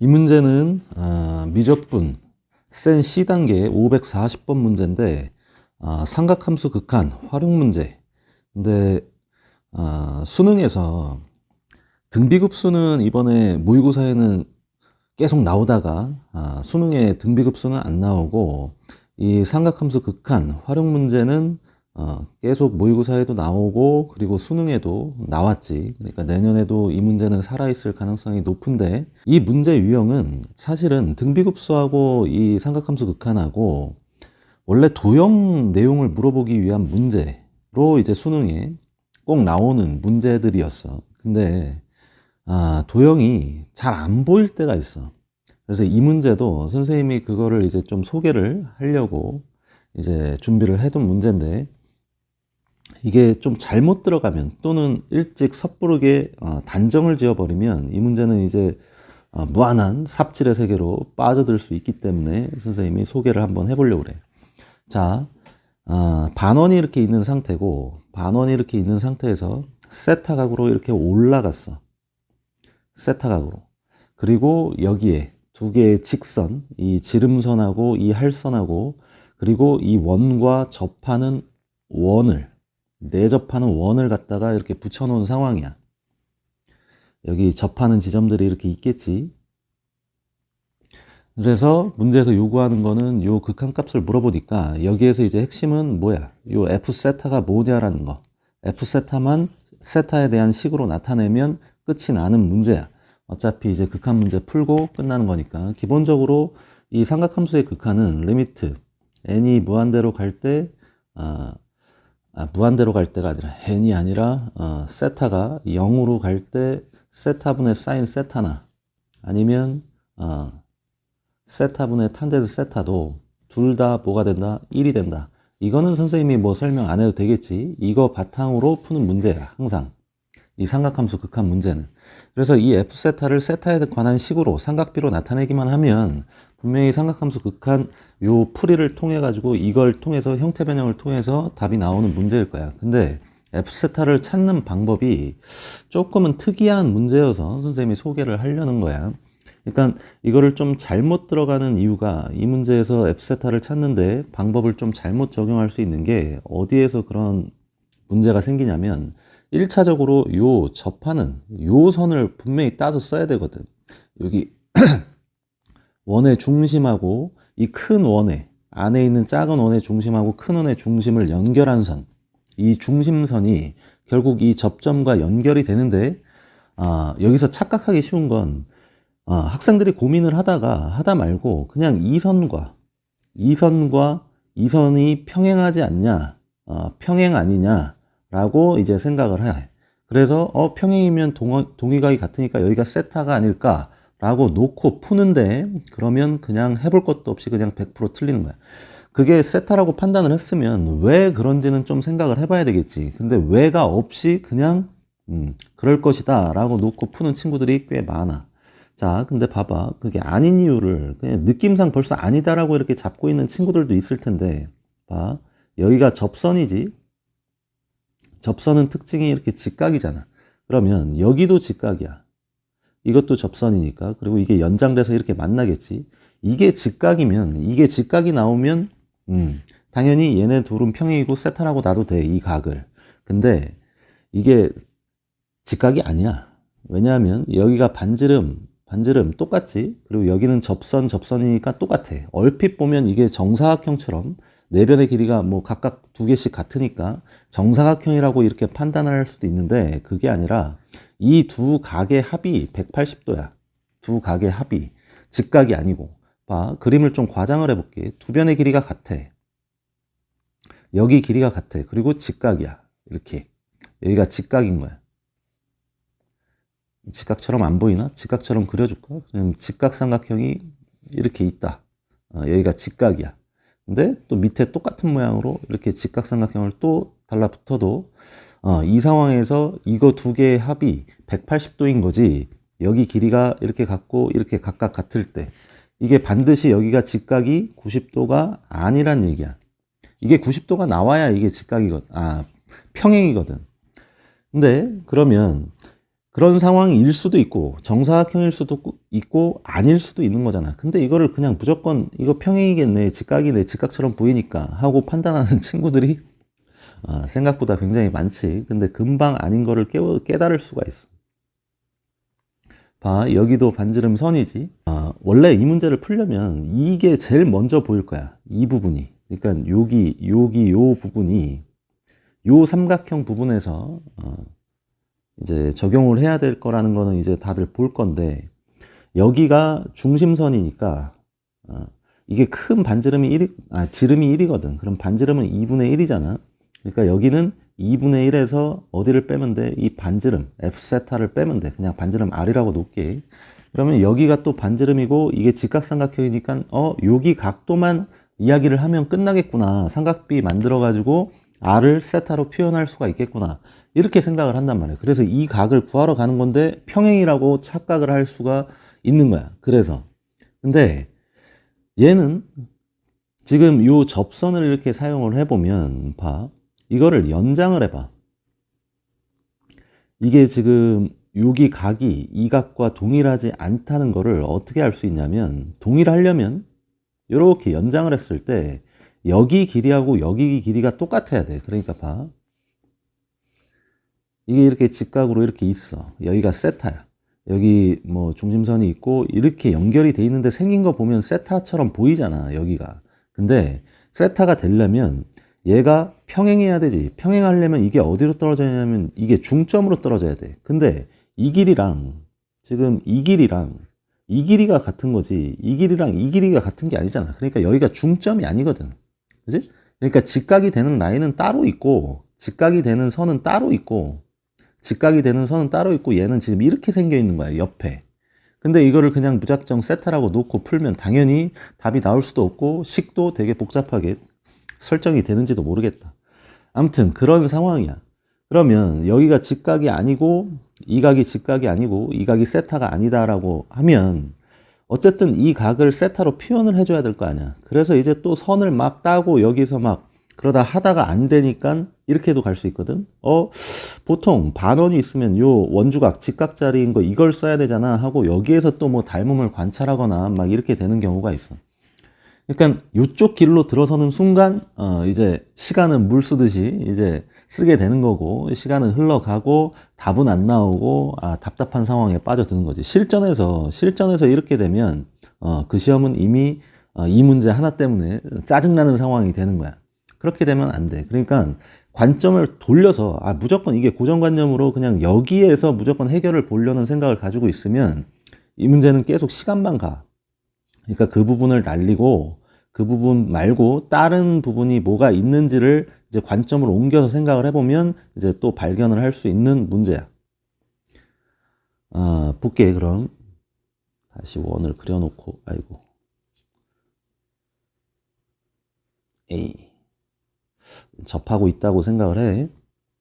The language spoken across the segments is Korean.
이 문제는 아, 미적분 센 C단계 540번 문제인데 아, 삼각함수 극한 활용 문제. 근데 아, 수능에서 등비급수는 이번에 모의고사에는 계속 나오다가 아, 수능에 등비급수는 안 나오고 이 삼각함수 극한 활용 문제는 어, 계속 모의고사에도 나오고 그리고 수능에도 나왔지. 그러니까 내년에도 이 문제는 살아있을 가능성이 높은데 이 문제 유형은 사실은 등비급수하고 이 삼각함수 극한하고 원래 도형 내용을 물어보기 위한 문제로 이제 수능에 꼭 나오는 문제들이었어. 근데 아, 도형이 잘 안 보일 때가 있어. 그래서 이 문제도 선생님이 그거를 이제 좀 소개를 하려고 이제 준비를 해둔 문제인데 이게 좀 잘못 들어가면 또는 일찍 섣부르게 어, 단정을 지어버리면 이 문제는 이제 어, 무한한 삽질의 세계로 빠져들 수 있기 때문에 선생님이 소개를 한번 해보려고 그래. 자, 어, 반원이 이렇게 있는 상태고 반원이 이렇게 있는 상태에서 세타 각으로 이렇게 올라갔어. 세타 각으로. 그리고 여기에 두 개의 직선, 이 지름선하고 이 할선하고 그리고 이 원과 접하는 원을 내접하는 원을 갖다가 이렇게 붙여놓은 상황이야. 여기 접하는 지점들이 이렇게 있겠지. 그래서 문제에서 요구하는 거는 요 극한값을 물어보니까 여기에서 이제 핵심은 뭐야? 요 f 세타가 뭐냐라는 거. f 세타만 세타에 대한 식으로 나타내면 끝이 나는 문제야. 어차피 이제 극한 문제 풀고 끝나는 거니까 기본적으로 이 삼각함수의 극한은 리미트 n이 무한대로 갈때 아, 아, 무한대로 갈 때가 아니라 n이 아니라 어, 세타가 0으로 갈 때 세타분의 사인 세타나 아니면 어, 세타분의 탄데드 세타도 둘 다 뭐가 된다? 1이 된다. 이거는 선생님이 뭐 설명 안 해도 되겠지. 이거 바탕으로 푸는 문제야. 항상. 이 삼각함수 극한 문제는. 그래서 이 f 세타를 세타에 관한 식으로 삼각비로 나타내기만 하면 분명히 삼각함수 극한 요 풀이를 통해 가지고 이걸 통해서 형태 변형을 통해서 답이 나오는 문제일 거야. 근데 f 세타를 찾는 방법이 조금은 특이한 문제여서 선생님이 소개를 하려는 거야. 그러니까 이거를 좀 잘못 들어가는 이유가 이 문제에서 f 세타를 찾는데 방법을 좀 잘못 적용할 수 있는 게 어디에서 그런 문제가 생기냐면 1차적으로 요 접하는 요 선을 분명히 따서 써야 되거든. 여기 원의 중심하고 이 큰 원의 안에 있는 작은 원의 중심하고 큰 원의 중심을 연결한 선. 이 중심선이 결국 이 접점과 연결이 되는데 아, 여기서 착각하기 쉬운 건 아, 학생들이 고민을 하다가 하다 말고 그냥 이 선과 이 선과 이 선이 평행하지 않냐, 어, 평행 아니냐라고 이제 생각을 해. 그래서 어 평행이면 동, 동의각이 같으니까 여기가 세타가 아닐까 라고 놓고 푸는데 그러면 그냥 해볼 것도 없이 그냥 100% 틀리는 거야. 그게 세타라고 판단을 했으면 왜 그런지는 좀 생각을 해봐야 되겠지. 근데 왜가 없이 그냥 음, 그럴 것이다 라고 놓고 푸는 친구들이 꽤 많아. 자, 근데 봐봐. 그게 아닌 이유를 그냥 느낌상 벌써 아니다라고 이렇게 잡고 있는 친구들도 있을 텐데, 봐. 여기가 접선이지. 접선은 특징이 이렇게 직각이잖아. 그러면 여기도 직각이야. 이것도 접선이니까. 그리고 이게 연장돼서 이렇게 만나겠지. 이게 직각이면, 이게 직각이 나오면, 음, 당연히 얘네 둘은 평행이고 세타라고 놔도 돼, 이 각을. 근데 이게 직각이 아니야. 왜냐하면 여기가 반지름, 반지름 똑같지? 그리고 여기는 접선, 접선이니까 똑같아. 얼핏 보면 이게 정사각형처럼 네 변의 길이가 뭐 각각 두 개씩 같으니까 정사각형이라고 이렇게 판단할 수도 있는데 그게 아니라 이 두 각의 합이 180도야. 두 각의 합이. 직각이 아니고. 봐. 그림을 좀 과장을 해볼게. 두 변의 길이가 같아. 여기 길이가 같아. 그리고 직각이야. 이렇게. 여기가 직각인 거야. 직각처럼 안 보이나? 직각처럼 그려줄까? 그냥 직각 삼각형이 이렇게 있다. 어, 여기가 직각이야. 근데 또 밑에 똑같은 모양으로 이렇게 직각 삼각형을 또 달라붙어도 어, 이 상황에서 이거 두 개의 합이 180도인 거지. 여기 길이가 이렇게 같고 이렇게 각각 같을 때 이게 반드시 여기가 직각이 90도가 아니란 얘기야. 이게 90도가 나와야 이게 직각이거든. 아, 평행이거든. 근데 그러면 그런 상황일 수도 있고 정사각형일 수도 있고 아닐 수도 있는 거잖아. 근데 이거를 그냥 무조건 이거 평행이겠네, 직각이네, 직각처럼 보이니까 하고 판단하는 친구들이 아, 생각보다 굉장히 많지. 근데 금방 아닌 거를 깨, 깨달을 수가 있어. 봐, 여기도 반지름 선이지. 아, 원래 이 문제를 풀려면 이게 제일 먼저 보일 거야. 이 부분이. 그러니까 여기, 여기, 요 부분이 요 삼각형 부분에서 어, 이제 적용을 해야 될 거라는 거는 이제 다들 볼 건데 여기가 중심선이니까 어, 이게 큰 반지름이 1이, 아, 지름이 1이거든. 그럼 반지름은 2분의 1이잖아. 그러니까 여기는 2분의 1에서 어디를 빼면 돼? 이 반지름, F세타를 빼면 돼. 그냥 반지름 R이라고 놓게. 그러면 여기가 또 반지름이고 이게 직각삼각형이니까 어, 여기 각도만 이야기를 하면 끝나겠구나. 삼각비 만들어 가지고 R을 세타로 표현할 수가 있겠구나. 이렇게 생각을 한단 말이에요. 그래서 이 각을 구하러 가는 건데 평행이라고 착각을 할 수가 있는 거야. 그래서. 근데 얘는 지금 요 접선을 이렇게 사용을 해보면 봐. 이거를 연장을 해봐. 이게 지금 여기 각이 이 각과 동일하지 않다는 거를 어떻게 알 수 있냐면 동일하려면 이렇게 연장을 했을 때 여기 길이하고 여기 길이가 똑같아야 돼. 그러니까 봐. 이게 이렇게 직각으로 이렇게 있어. 여기가 세타야. 여기 뭐 중심선이 있고 이렇게 연결이 돼 있는데 생긴 거 보면 세타처럼 보이잖아. 여기가. 근데 세타가 되려면 얘가 평행해야 되지. 평행하려면 이게 어디로 떨어져야 하냐면 이게 중점으로 떨어져야 돼. 근데 이 길이랑 지금 이 길이랑 이 길이가 같은 거지. 이 길이랑 이 길이가 같은 게 아니잖아. 그러니까 여기가 중점이 아니거든. 그지? 그러니까 직각이 되는 라인은 따로 있고 직각이 되는 선은 따로 있고 직각이 되는 선은 따로 있고 얘는 지금 이렇게 생겨 있는 거야. 옆에. 근데 이거를 그냥 무작정 세타라고 놓고 풀면 당연히 답이 나올 수도 없고 식도 되게 복잡하게 설정이 되는지도 모르겠다. 아무튼 그런 상황이야. 그러면 여기가 직각이 아니고 이 각이 직각이 아니고 이 각이 세타가 아니다라고 하면 어쨌든 이 각을 세타로 표현을 해줘야 될 거 아니야. 그래서 이제 또 선을 막 따고 여기서 막 그러다 하다가 안 되니까 이렇게도 갈 수 있거든. 어, 보통 반원이 있으면 요 원주각 직각자리인 거 이걸 써야 되잖아 하고 여기에서 또 뭐 닮음을 관찰하거나 막 이렇게 되는 경우가 있어. 그러니까 이쪽 길로 들어서는 순간 어 이제 시간은 물 쓰듯이 이제 쓰게 되는 거고 시간은 흘러가고 답은 안 나오고 아 답답한 상황에 빠져드는 거지. 실전에서 실전에서 이렇게 되면 어 그 시험은 이미 어 이 문제 하나 때문에 짜증나는 상황이 되는 거야. 그렇게 되면 안 돼. 그러니까 관점을 돌려서 아 무조건 이게 고정관념으로 그냥 여기에서 무조건 해결을 보려는 생각을 가지고 있으면 이 문제는 계속 시간만 가 그러니까 그 부분을 날리고 그 부분 말고 다른 부분이 뭐가 있는지를 이제 관점을 옮겨서 생각을 해보면 이제 또 발견을 할 수 있는 문제야. 아, 볼게 그럼 다시 원을 그려놓고 아이고 A 접하고 있다고 생각을 해.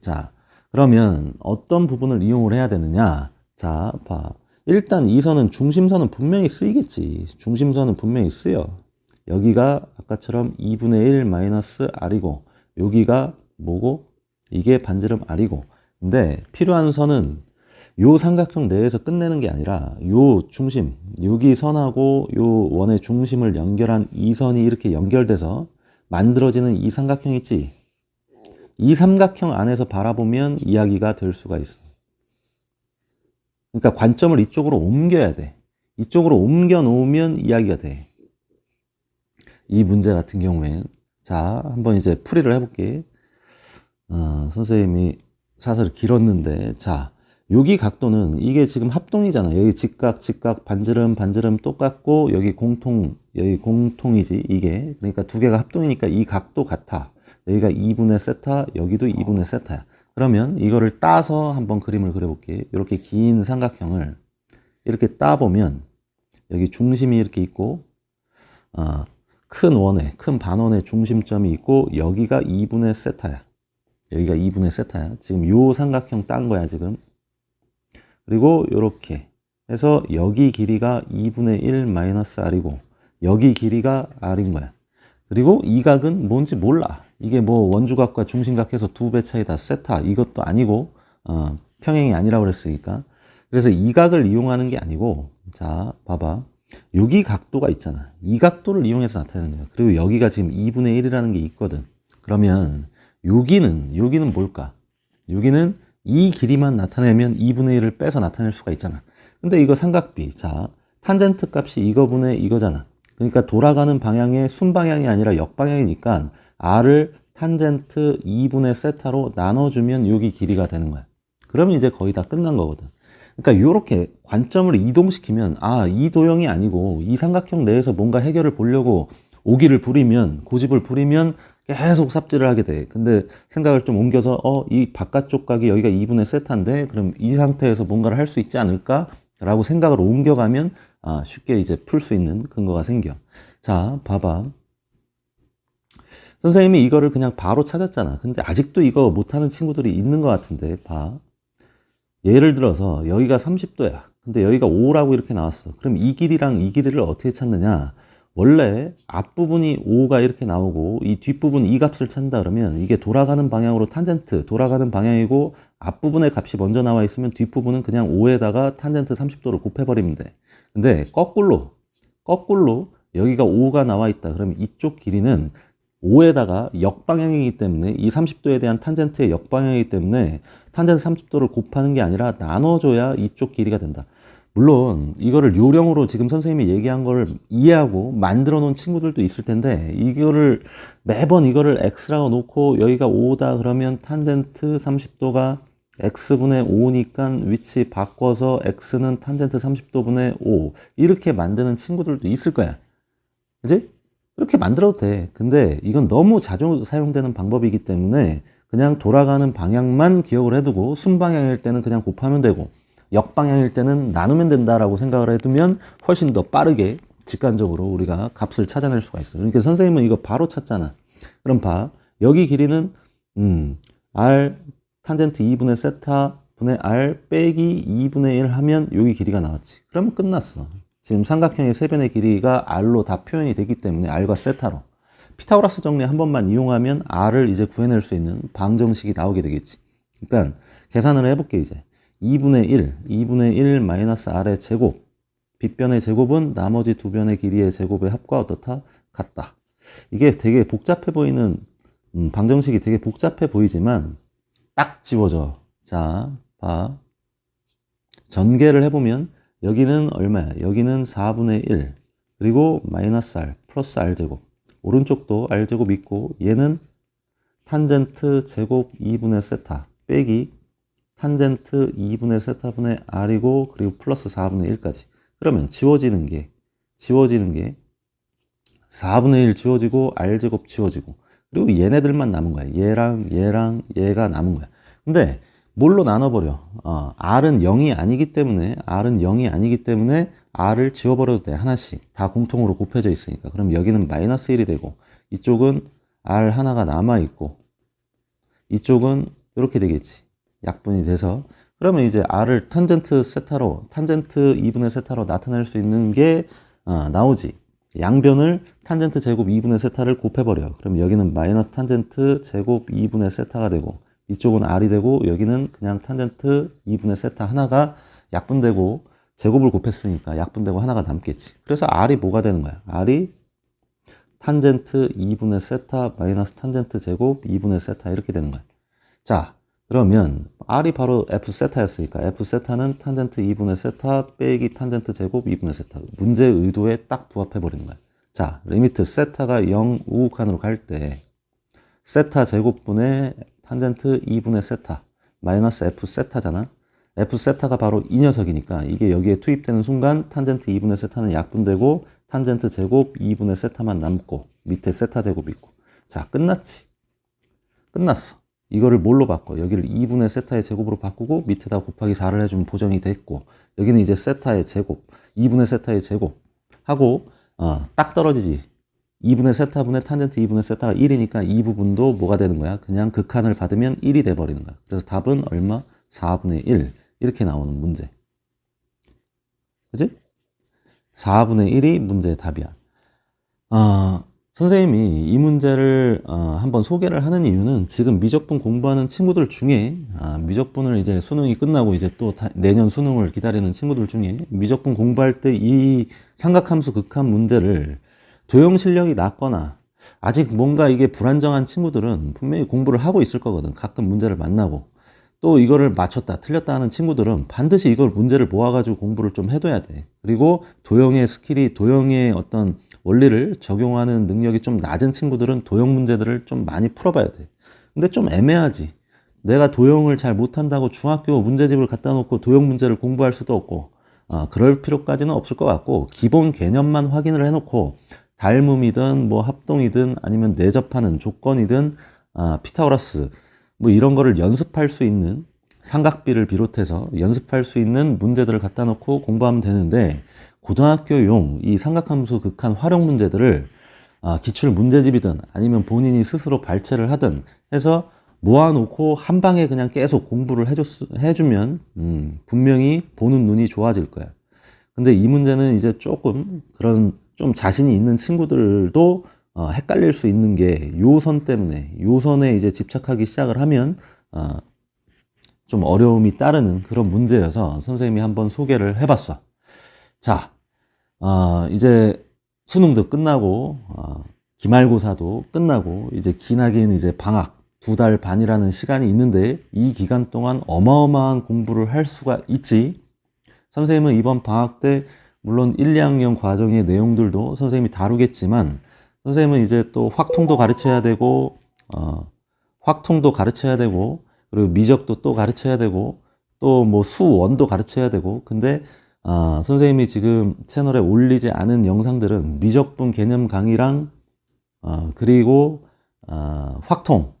자, 그러면 어떤 부분을 이용을 해야 되느냐? 자, 봐. 일단 이 선은 중심선은 분명히 쓰이겠지. 중심선은 분명히 쓰여. 여기가 아까처럼 2분의 1 마이너스 R이고 여기가 뭐고? 이게 반지름 R이고 근데 필요한 선은 요 삼각형 내에서 끝내는 게 아니라 요 중심 여기 선하고 요 원의 중심을 연결한 이 선이 이렇게 연결돼서 만들어지는 이 삼각형 있지 이 삼각형 안에서 바라보면 이야기가 될 수가 있어 그러니까 관점을 이쪽으로 옮겨야 돼. 이쪽으로 옮겨 놓으면 이야기가 돼. 이 문제 같은 경우에는 자 한번 이제 풀이를 해볼게. 어, 선생님이 사설이 길었는데 자 여기 각도는 이게 지금 합동이잖아 여기 직각 직각 반지름 반지름 똑같고 여기 공통 여기 공통이지 이게. 그러니까 두 개가 합동이니까 이 각도 같아. 여기가 2분의 세타 여기도 2분의 세타야 그러면 이거를 따서 한번 그림을 그려볼게 이렇게 긴 삼각형을 이렇게 따보면 여기 중심이 이렇게 있고 어, 큰 원의, 큰 반원의 중심점이 있고 여기가 2분의 세타야. 여기가 2분의 세타야. 지금 요 삼각형 딴 거야, 지금. 그리고 요렇게 해서 여기 길이가 2분의 1 마이너스 R이고 여기 길이가 R인 거야. 그리고 이 각은 뭔지 몰라. 이게 뭐 원주각과 중심각 해서 두 배 차이다 세타 이것도 아니고 어, 평행이 아니라고 그랬으니까 그래서 이 각을 이용하는 게 아니고, 자, 봐봐. 여기 각도가 있잖아. 이 각도를 이용해서 나타내는 거야. 그리고 여기가 지금 2분의 1이라는 게 있거든. 그러면 여기는, 여기는 뭘까? 여기는 이 길이만 나타내면 2분의 1을 빼서 나타낼 수가 있잖아. 근데 이거 삼각비. 자, 탄젠트 값이 이거분의 이거잖아. 그러니까 돌아가는 방향의 순방향이 아니라 역방향이니까 r을 탄젠트 2분의 세타로 나눠주면 여기 길이가 되는 거야. 그러면 이제 거의 다 끝난 거거든. 그러니까 이렇게 관점을 이동시키면 아, 이 도형이 아니고 이 삼각형 내에서 뭔가 해결을 보려고 오기를 부리면 고집을 부리면 계속 삽질을 하게 돼. 근데 생각을 좀 옮겨서 어, 이 바깥쪽 각이 여기가 2분의 세타인데 그럼 이 상태에서 뭔가를 할 수 있지 않을까? 라고 생각을 옮겨가면 아, 쉽게 이제 풀 수 있는 근거가 생겨. 자, 봐봐. 선생님이 이거를 그냥 바로 찾았잖아. 근데 아직도 이거 못하는 친구들이 있는 것 같은데, 봐. 예를 들어서 여기가 30도야. 근데 여기가 5라고 이렇게 나왔어. 그럼 이 길이랑 이 길이를 어떻게 찾느냐? 원래 앞부분이 5가 이렇게 나오고 이 뒷부분 이 값을 찾는다 그러면 이게 돌아가는 방향으로 탄젠트 돌아가는 방향이고 앞부분의 값이 먼저 나와 있으면 뒷부분은 그냥 5에다가 탄젠트 30도를 곱해버리면 돼. 근데 거꾸로 거꾸로 여기가 5가 나와 있다. 그러면 이쪽 길이는 5에다가 역방향이기 때문에 이 30도에 대한 탄젠트의 역방향이기 때문에 탄젠트 30도를 곱하는 게 아니라 나눠줘야 이쪽 길이가 된다. 물론 이거를 요령으로 지금 선생님이 얘기한 걸 이해하고 만들어 놓은 친구들도 있을 텐데 이거를 매번 이거를 x라고 놓고 여기가 5다 그러면 탄젠트 30도가 x분의 5니까 위치 바꿔서 x는 탄젠트 30도분의 5 이렇게 만드는 친구들도 있을 거야. 그지? 이렇게 만들어도 돼. 근데 이건 너무 자주 사용되는 방법이기 때문에 그냥 돌아가는 방향만 기억을 해두고 순방향일 때는 그냥 곱하면 되고 역방향일 때는 나누면 된다라고 생각을 해두면 훨씬 더 빠르게 직관적으로 우리가 값을 찾아낼 수가 있어요. 그러니까 선생님은 이거 바로 찾잖아. 그럼 봐. 여기 길이는 음, r 탄젠트 2분의 세타 분의 r 빼기 2분의 1 하면 여기 길이가 나왔지. 그러면 끝났어. 지금 삼각형의 세변의 길이가 r로 다 표현이 되기 때문에 r과 세타로. 피타고라스 정리 한 번만 이용하면 r을 이제 구해낼 수 있는 방정식이 나오게 되겠지. 그러니까 계산을 해볼게 이제. 2분의 1, 2분의 1 마이너스 r의 제곱. 빗변의 제곱은 나머지 두 변의 길이의 제곱의 합과 어떻다? 같다. 이게 되게 복잡해 보이는 음, 방정식이 되게 복잡해 보이지만 딱 지워져. 자, 봐. 전개를 해보면 여기는 얼마야? 여기는 4분의 1. 그리고 마이너스 r 플러스 r 제곱. 오른쪽도 r 제곱 있고 얘는 탄젠트 제곱 2분의 세타 빼기 탄젠트 2분의 세타분의 r이고 그리고 플러스 4분의 1까지. 그러면 지워지는 게 지워지는 게 4분의 1 지워지고 r 제곱 지워지고 그리고 얘네들만 남은 거야. 얘랑 얘랑 얘가 남은 거야. 근데 뭘로 나눠버려? 어, r은 0이 아니기 때문에 r은 0이 아니기 때문에 r을 지워버려도 돼 하나씩. 다 공통으로 곱해져 있으니까. 그럼 여기는 마이너스 1이 되고 이쪽은 r 하나가 남아 있고 이쪽은 이렇게 되겠지. 약분이 돼서. 그러면 이제 r을 탄젠트 세타로 탄젠트 2분의 세타로 나타낼 수 있는 게 어, 나오지. 양변을 탄젠트 제곱 2분의 세타를 곱해버려. 그럼 여기는 마이너스 탄젠트 제곱 2분의 세타가 되고 이쪽은 r이 되고 여기는 그냥 탄젠트 2분의 세타 하나가 약분되고 제곱을 곱했으니까 약분되고 하나가 남겠지. 그래서 r이 뭐가 되는 거야? r이 탄젠트 2분의 세타 마이너스 탄젠트 제곱 2분의 세타 이렇게 되는 거야. 자, 그러면 r이 바로 f 세타였으니까 f 세타는 탄젠트 2분의 세타 빼기 탄젠트 제곱 2분의 세타. 문제의 의도에 딱 부합해 버리는 거야. 자, 리미트 세타가 0 우극한으로 갈 때 세타 제곱분의 탄젠트 2분의 세타 마이너스 f 세타잖아. f 세타가 바로 이 녀석이니까 이게 여기에 투입되는 순간 탄젠트 2분의 세타는 약분되고 탄젠트 제곱 2분의 세타만 남고 밑에 세타 제곱 있고 자 끝났지. 끝났어. 이거를 뭘로 바꿔? 여기를 2분의 세타의 제곱으로 바꾸고 밑에다 곱하기 4를 해주면 보정이 됐고 여기는 이제 세타의 제곱 2분의 세타의 제곱 하고 어, 딱 떨어지지 2분의 세타분의 탄젠트 2분의 세타가 1이니까 이 부분도 뭐가 되는 거야? 그냥 극한을 받으면 1이 돼버리는 거야. 그래서 답은 얼마? 4분의 1 이렇게 나오는 문제. 그지? 4분의 1이 문제의 답이야. 어, 선생님이 이 문제를 어, 한번 소개를 하는 이유는 지금 미적분 공부하는 친구들 중에 아, 미적분을 이제 수능이 끝나고 이제 또 다- 내년 수능을 기다리는 친구들 중에 미적분 공부할 때 이 삼각함수 극한 문제를 도형 실력이 낮거나 아직 뭔가 이게 불안정한 친구들은 분명히 공부를 하고 있을 거거든. 가끔 문제를 만나고 또 이거를 맞췄다 틀렸다 하는 친구들은 반드시 이걸 문제를 모아가지고 공부를 좀 해둬야 돼. 그리고 도형의 스킬이 도형의 어떤 원리를 적용하는 능력이 좀 낮은 친구들은 도형 문제들을 좀 많이 풀어봐야 돼. 근데 좀 애매하지. 내가 도형을 잘 못한다고 중학교 문제집을 갖다 놓고 도형 문제를 공부할 수도 없고, 아, 그럴 필요까지는 없을 것 같고, 기본 개념만 확인을 해놓고, 닮음이든 뭐 합동이든 아니면 내접하는 조건이든, 아, 피타고라스, 뭐 이런 거를 연습할 수 있는 삼각비를 비롯해서 연습할 수 있는 문제들을 갖다 놓고 공부하면 되는데 고등학교용 이 삼각함수 극한 활용 문제들을 아, 기출 문제집이든 아니면 본인이 스스로 발췌를 하든 해서 모아놓고 한 방에 그냥 계속 공부를 해줬, 해주면 음, 분명히 보는 눈이 좋아질 거야. 근데 이 문제는 이제 조금 그런 좀 자신이 있는 친구들도 어, 헷갈릴 수 있는 게 요 선 때문에 요 선에 이제 집착하기 시작을 하면 어, 좀 어려움이 따르는 그런 문제여서 선생님이 한번 소개를 해봤어. 자, 어, 이제 수능도 끝나고 어, 기말고사도 끝나고 이제 기나긴 이제 방학 두 달 반이라는 시간이 있는데 이 기간 동안 어마어마한 공부를 할 수가 있지. 선생님은 이번 방학 때 물론 1, 2학년 과정의 내용들도 선생님이 다루겠지만 선생님은 이제 또 확통도 가르쳐야 되고 어, 확통도 가르쳐야 되고 그리고 미적도 또 가르쳐야 되고 또 뭐 수원도 가르쳐야 되고 근데 아, 선생님이 지금 채널에 올리지 않은 영상들은 미적분 개념 강의랑 어, 그리고 아, 확통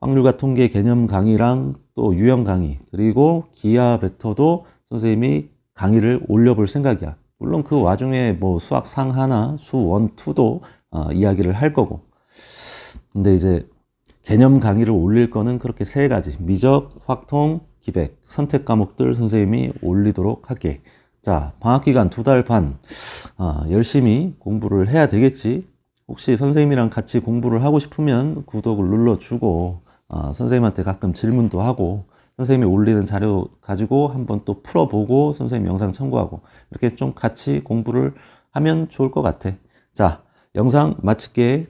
확률과 통계 개념 강의랑 또 유형 강의 그리고 기하 벡터도 선생님이 강의를 올려볼 생각이야. 물론 그 와중에 뭐 수학 상 하나, 수원 투도 어, 이야기를 할 거고. 근데 이제 개념 강의를 올릴 거는 그렇게 세 가지. 미적, 확통, 기백, 선택 과목들 선생님이 올리도록 할게. 자, 방학 기간 두 달 반, 아, 열심히 공부를 해야 되겠지. 혹시 선생님이랑 같이 공부를 하고 싶으면 구독을 눌러주고, 아, 선생님한테 가끔 질문도 하고, 선생님이 올리는 자료 가지고 한번 또 풀어보고, 선생님 영상 참고하고, 이렇게 좀 같이 공부를 하면 좋을 것 같아. 자, 영상 마칠게.